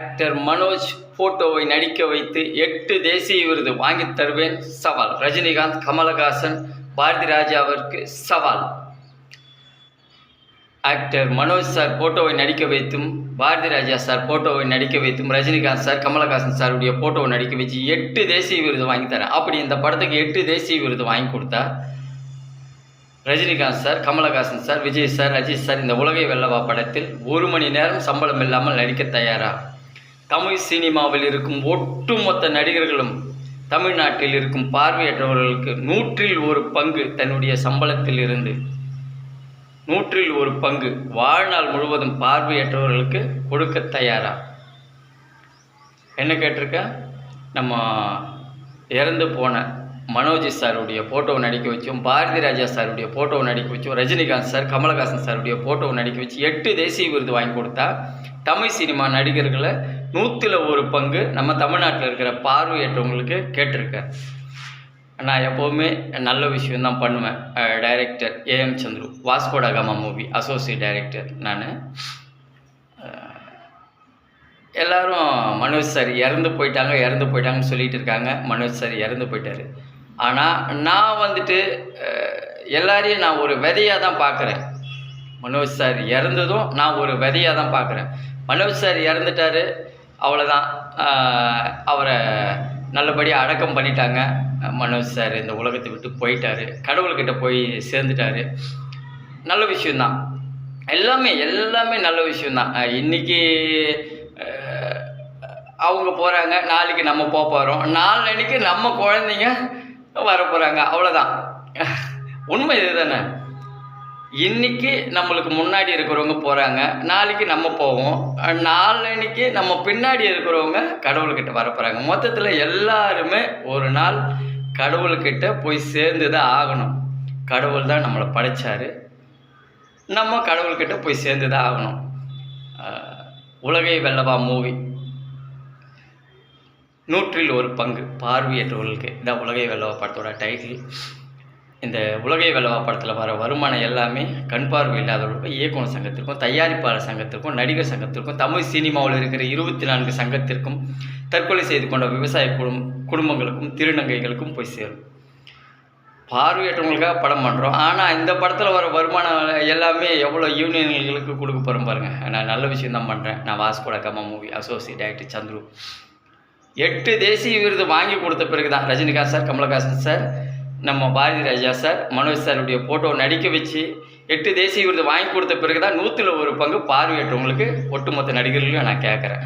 Actor Manoj போட்டோவை நடிக்க வைத்து எட்டு தேசிய விருது வாங்கித் தருவேன். சவால். ரஜினிகாந்த் கமலஹாசன் பாரதி ராஜாவிற்கு சவால். ஆக்டர் மனோஜ் சார் போட்டோவை நடிக்க வைத்தும் பாரதி ராஜா சார் போட்டோவை நடிக்க வைத்தும் ரஜினிகாந்த் சார் கமலஹாசன் சாருடைய போட்டோவை நடிக்க வச்சு எட்டு தேசிய விருது வாங்கி தரேன். அப்படி இந்த படத்துக்கு எட்டு தேசிய விருது வாங்கி கொடுத்தா Rajinikanth sir Kamalahasan sir Vijay sir Ajith sir இந்த உலகை வெல்லவா படத்தில் ஒரு மணி நேரம் சம்பளம் இல்லாமல் நடிக்க தயாரா? தமிழ் சினிமாவில் இருக்கும் ஒட்டுமொத்த நடிகர்களும் தமிழ்நாட்டில் இருக்கும் பார்வையற்றவர்களுக்கு நூற்றில் ஒரு பங்கு தன்னுடைய சம்பளத்தில் இருந்து நூற்றில் ஒரு பங்கு வாழ்நாள் முழுவதும் பார்வையற்றவர்களுக்கு கொடுக்க தயாரா? என்ன கேட்டிருக்க? நம்ம இறந்து போன மனோஜ் சாருடைய ஃபோட்டோவை நடிக்க வச்சோம் பாரதி ராஜா சாருடைய ஃபோட்டோவை நடிக்க வச்சோம் ரஜினிகாந்த் சார் கமலஹாசன் சாருடைய ஃபோட்டோவை நடிக்க வச்சு எட்டு தேசிய விருது வாங்கி கொடுத்தா தமிழ் சினிமா நடிகர்களை நூற்றில் ஒரு பங்கு நம்ம தமிழ்நாட்டில் இருக்கிற பார்வையற்றவங்களுக்கு கேட்டிருக்கேன் நான் எப்போவுமே நல்ல விஷயம் தான் பண்ணுவேன். Director AM Chandru Vasco da Gama movie associate director நான். எல்லாரும் மனோஜ் சார் இறந்து போயிட்டாங்க இறந்து போயிட்டாங்கன்னு சொல்லிட்டு இருக்காங்க. மனோஜ் சார் இறந்து போயிட்டார். ஆனால் நான் வந்துட்டு எல்லாரையும் நான் ஒரு விதையாக தான் பார்க்குறேன் மனோஜ் சார் இறந்ததும் நான் ஒரு விதையாக தான் பார்க்குறேன் மனோஜ் சார் இறந்துட்டாரு. அவ்வளோதான் அவரை நல்லபடியாக அடக்கம் பண்ணிட்டாங்க. மனோஜ் சார் இந்த உலகத்தை விட்டு போயிட்டாரு. கடவுள்கிட்ட போய் சேர்ந்துட்டாரு. நல்ல விஷயந்தான் எல்லாமே எல்லாமே நல்ல விஷயந்தான் இன்றைக்கி அவங்க போகிறாங்க நாளைக்கு நம்ம போக போகிறோம் நாளைக்கு நம்ம குழந்தைங்க வர போகிறாங்க அவ்வளோதான் உண்மை இதுதானே? இன்னைக்கு நம்மளுக்கு முன்னாடி இருக்கிறவங்க போகிறாங்க நாளைக்கு நம்ம போவோம். நாளன்னைக்கு நம்ம பின்னாடி இருக்கிறவங்க கடவுள்கிட்ட வரப்போகிறாங்க மொத்தத்தில் எல்லாருமே ஒரு நாள் கடவுள்கிட்ட போய் சேர்ந்து தான் ஆகணும். கடவுள் தான் நம்மளை படைச்சாரு. நம்ம கடவுள்கிட்ட போய் சேர்ந்து தான் ஆகணும் உலகை வெல்லவா மூவி. நூற்றில் ஒரு பங்கு. பார்வையற்றவர்களுக்கு. இதான் உலகை வெல்லவா படத்தோட டைட்டில் இந்த உலகை வெள்ளவா படத்தில் வர வருமானம் எல்லாமே கண் பார்வை இல்லாதவர்களுக்கும் இயக்குனர் சங்கத்திற்கும் தயாரிப்பாளர் சங்கத்திற்கும் நடிகர் சங்கத்திற்கும் தமிழ் சினிமாவில் இருக்கிற இருபத்தி நான்கு சங்கத்திற்கும் தற்கொலை செய்து கொண்ட விவசாய குடும் குடும்பங்களுக்கும் திருநங்கைகளுக்கும் போய் சேரும். பார்வையற்றவங்களுக்காக படம் பண்ணுறோம் ஆனால் இந்த படத்தில் வர வருமானம் எல்லாமே எவ்வளோ யூனியன்களுக்கு கொடுக்க போகிறோம் பாருங்கள் நான் நல்ல விஷயம் தான் பண்ணுறேன் நான் Vasco da Gama movie associate director Chandru. எட்டு தேசிய விருது வாங்கி கொடுத்த பிறகு தான் ரஜினிகாந்த் சார் கமலஹாசன் சார் நம்ம பாரதி ராஜா சார் மனோஜ் சாருடைய ஃபோட்டோ நடிக்க வச்சு எட்டு தேசிய விருது வாங்கி கொடுத்த பிறகு தான் நூற்றில் ஒரு பங்கு பார்வையற்றவங்களுக்கு ஒட்டுமொத்த நடிகர்களையும் நான் கேட்குறேன்.